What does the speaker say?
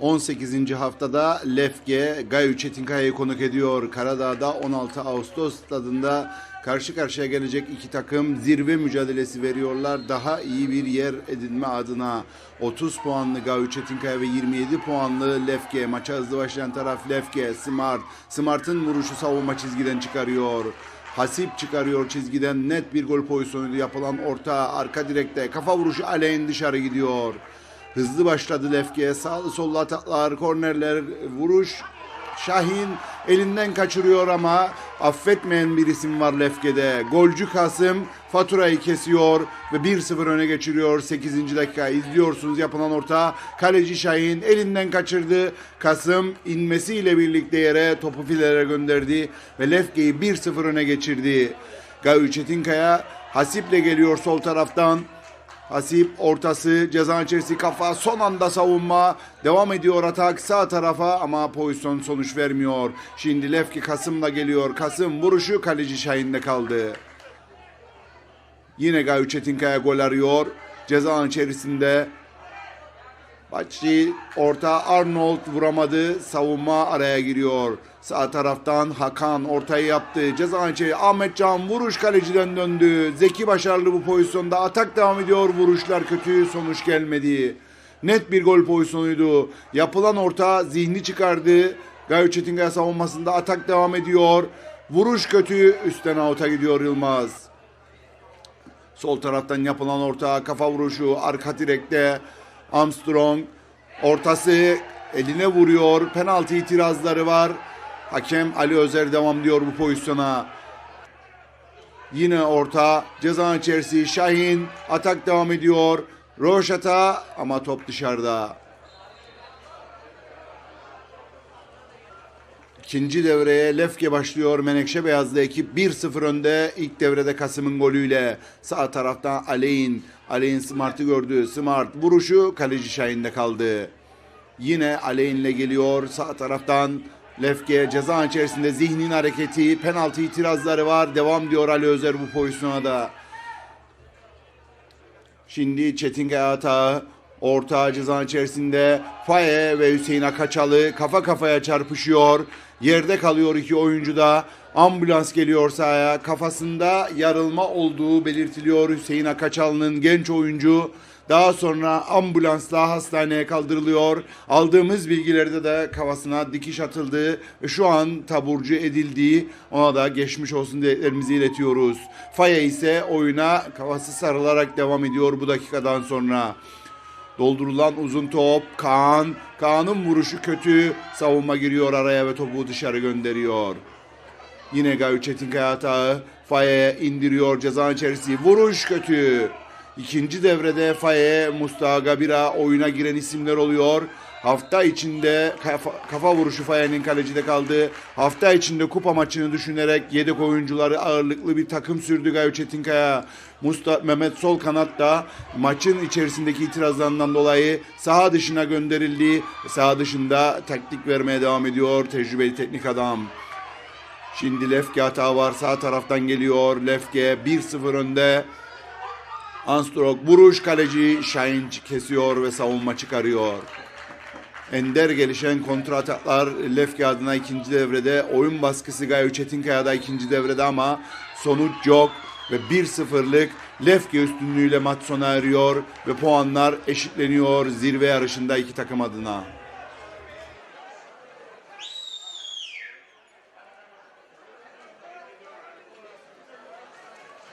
18. haftada Lefke Gayu Çetinkaya'yı konuk ediyor. Karadağ'da 16 Ağustos stadında karşı karşıya gelecek iki takım zirve mücadelesi veriyorlar. Daha iyi bir yer edinme adına 30 puanlı Gayu Çetinkaya ve 27 puanlı Lefke. Maça hızlı başlayan taraf Lefke. Smart. Smart'ın vuruşu savunma çizgiden çıkarıyor. Hasip çıkarıyor çizgiden net bir gol pozisyonu yapılan orta arka direkte kafa vuruşu Aleyn dışarı gidiyor. Hızlı başladı Lefke. Sağlı sollu ataklar, kornerler, vuruş. Şahin elinden kaçırıyor ama affetmeyen bir isim var Lefke'de. Golcü Kasım faturayı kesiyor ve 1-0 öne geçiriyor 8. dakika. izliyorsunuz yapılan orta. Kaleci Şahin elinden kaçırdı. Kasım inmesiyle birlikte yere topu filelere gönderdi ve Lefke'yi 1-0 öne geçirdi. Gayu Çetinkaya Hasip'le geliyor sol taraftan. Hasip ortası ceza içerisi kafa son anda savunma devam ediyor atak sağ tarafa ama pozisyon sonuç vermiyor. Şimdi Lefki Kasım'la geliyor. Kasım vuruşu kaleci Şahin'de kaldı. Yine Gayu Çetinkaya gol arıyor. Ceza içerisinde Bacci orta Arnold vuramadı. Savunma araya giriyor. Sağ taraftan Hakan ortayı yaptı. Ceza içeri Ahmet Can vuruş kaleciden döndü. Zeki başarılı bu pozisyonda. Atak devam ediyor. Vuruşlar kötü. Sonuç gelmedi. Net bir gol pozisyonuydu. Yapılan orta zihni çıkardı. Gayo Çetinkaya savunmasında atak devam ediyor. Vuruş kötü. Üstten avuta gidiyor Yılmaz. Sol taraftan yapılan orta kafa vuruşu arka direkte Armstrong ortası eline vuruyor. Penaltı itirazları var. Hakem Ali Özer devam diyor bu pozisyona. Yine orta ceza içerisi Şahin atak devam ediyor. Roşata ama top dışarıda. İkinci devreye Lefke başlıyor. Menekşe Beyazlı ekip 1-0 önde. İlk devrede Kasım'ın golüyle. Sağ tarafta Aleyn. Aleyn Smart'ı gördü. Smart vuruşu kaleci Şahin'de kaldı. Yine Aleyn'le geliyor. Sağ taraftan Lefke ceza içerisinde zihnin hareketi. Penaltı itirazları var. Devam diyor Ali Özer bu pozisyona da. Şimdi Çetinkaya atağı orta ceza içerisinde Faye ve Hüseyin Akaçalı kafa kafaya çarpışıyor. Yerde kalıyor iki oyuncu da. Ambulans geliyor sahaya. Kafasında yarılma olduğu belirtiliyor Hüseyin Akaçalı'nın genç oyuncu. Daha sonra ambulansla hastaneye kaldırılıyor. Aldığımız bilgilerde de kafasına dikiş atıldı ve şu an taburcu edildiği ona da geçmiş olsun dileklerimizi iletiyoruz. Faye ise oyuna kafası sarılarak devam ediyor bu dakikadan sonra. Doldurulan uzun top Kaan. Kaan'ın vuruşu kötü. Savunma giriyor araya ve topu dışarı gönderiyor. Yine Gayu Çetinkaya hatağı. Faye'ye indiriyor ceza içerisi. Vuruş kötü. İkinci devrede Faye, Mustafa Gabira oyuna giren isimler oluyor. Hafta içinde kafa, kafa vuruşu Faye'nin kalecide kaldı. Hafta içinde kupa maçını düşünerek yedek oyuncuları ağırlıklı bir takım sürdü Gayo Çetinkaya. Mustafa Mehmet Sol kanat da maçın içerisindeki itirazlarından dolayı saha dışına gönderildi. Saha dışında taktik vermeye devam ediyor tecrübeli teknik adam. Şimdi Lefke hata var. Sağ taraftan geliyor. Lefke 1-0 önde. Anstrok vuruş kaleci Şahin kesiyor ve savunma çıkarıyor. Ender gelişen kontra ataklar Lefke adına ikinci devrede. Oyun baskısı Gayo Çetinkaya'da ikinci devrede ama sonuç yok. Ve 1-0'lık Lefke üstünlüğüyle maç sona eriyor ve puanlar eşitleniyor zirve yarışında iki takım adına.